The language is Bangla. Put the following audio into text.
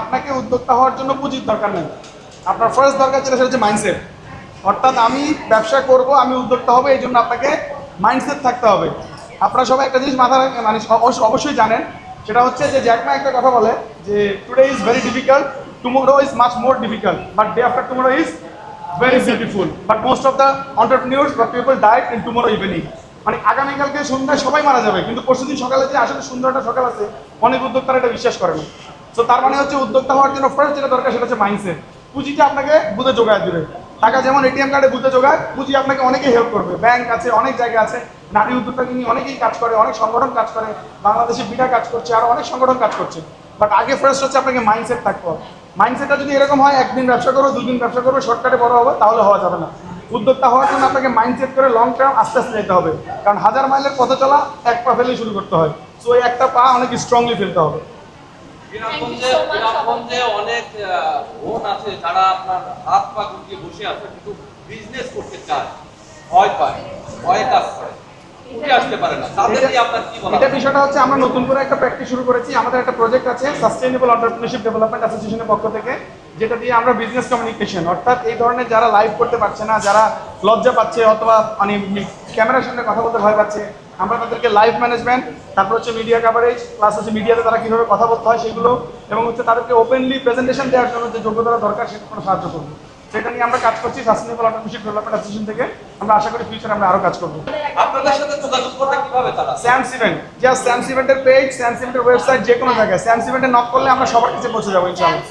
আপনাকে উদ্যোক্তা হওয়ার জন্য পুঁজির দরকার নেই। আপনার ফার্স্ট দরকার যেটা সেটা হচ্ছে মাইন্ডসেট অর্থাৎ আমি ব্যবসা করব, আমি উদ্যোক্তা হব, এই জন্য আপনাকে মাইন্ডসেট থাকতে হবে। আপনারা সবাই একটা জিনিস মাথা মানে অবশ্য- অবশ্যই জানেন, সেটা হচ্ছে যে জ্যাকমা একটা কথা বলে যে today is very difficult tomorrow is much more difficult but day after tomorrow is very beautiful but most of the entrepreneurs বা পিপল ডাইট ইন টুমোরো ইভিনিং মানে আগামীকালকে সন্ধ্যায় সবাই মারা যাবে, কিন্তু পরশুদিন সকালে যে আসলে সুন্দর একটা সকাল আছে, অনেক উদ্যোক্তারা এটা বিশ্বাস করে না। তো তার মানে হচ্ছে উদ্যোক্তা হওয়ার জন্য ফার্স্ট যেটা দরকার সেটা হচ্ছে মাইন্ডসেট পুঁজিটা আপনাকে বুঝে যোগায় দিবে। টাকা যেমন এটিএম কার্ডে বুঝে যোগায় পুঁজি আপনাকে অনেকেই হেল্প করবে। ব্যাংক আছে, অনেক জায়গা আছে। নারী উদ্যোক্তাকে নিয়ে অনেকেই কাজ করে, অনেক সংগঠন কাজ করে। বাংলাদেশে বিটা কাজ করছে, আর অনেক সংগঠন কাজ করছে। বাট আগে ফার্স্ট হচ্ছে আপনাকে মাইন্ডসেট থাকতে হবে। মাইন্ডসেটটা যদি এরকম হয়, একদিন ব্যবসা করব দুদিন ব্যবসা করব শর্টকাটে বড় হবে, তাহলে হওয়া যাবে না। উদ্যোক্তা হওয়ার জন্য আপনাকে মাইন্ডসেট করে লং টার্ম আস্তে আস্তে যেতে হবে। কারণ হাজার মাইলের পথে চলা, এক পা ফেলেই শুরু করতে হয়। সো এই একটা পা অনেক স্ট্রংলি ফেলতে হবে। অনেক বোন আছে যারা আপনার হাত পা গুটিয়ে বসে আছে কিন্তু বিজনেস করতে চায়। ভয় পায় ভয়ে কাজ করে। এটা বিষয়টা হচ্ছে আমরা নতুন করে একটা প্র্যাকটিস শুরু করেছি। আমাদের একটা প্রজেক্ট আছে সাস্টেইনেবল ডেভেলপমেন্ট অ্যাসোসিয়েশনের পক্ষ থেকে যেটা দিয়ে আমরা বিজনেস কমিউনিকেশন অর্থাৎ এই ধরনের যারা লাইভ করতে পারছে না যারা লজ্জা পাচ্ছে অথবা মানে ক্যামেরার সামনে কথা বলতে ভয় পাচ্ছে আমরা তাদেরকে লাইভ ম্যানেজমেন্ট তারপর হচ্ছে মিডিয়া কাভারেজ প্লাস হচ্ছে মিডিয়াতে তারা কীভাবে কথা বলতে হয় সেগুলো এবং হচ্ছে তাদেরকে ওপেনলি প্রেজেন্টেশন দেওয়ার জন্য যে যোগ্যতা দরকার সেটা কোনো সাহায্য করব। সেটা নিয়ে আমরা কাজ করছি সাস্টেনেবল অটোমেশন ডেভেলপমেন্ট অ্যাসোসিয়েশন থেকে। আমরা আশা করি ফিউচার আমরা আরও কাজ করব। আপনাদের সাথে যোগাযোগ করতে কীভাবে তারা? স্যামস ইভেন্ট যা স্যামস ইভেন্টের পেজ স্যামস ইভেন্টের ওয়েবসাইট যে কোনো জায়গায়। স্যামস ইভেন্টে নক করলে আমরা সবার কাছে পৌঁছে যাব ইনশাআল্লাহ।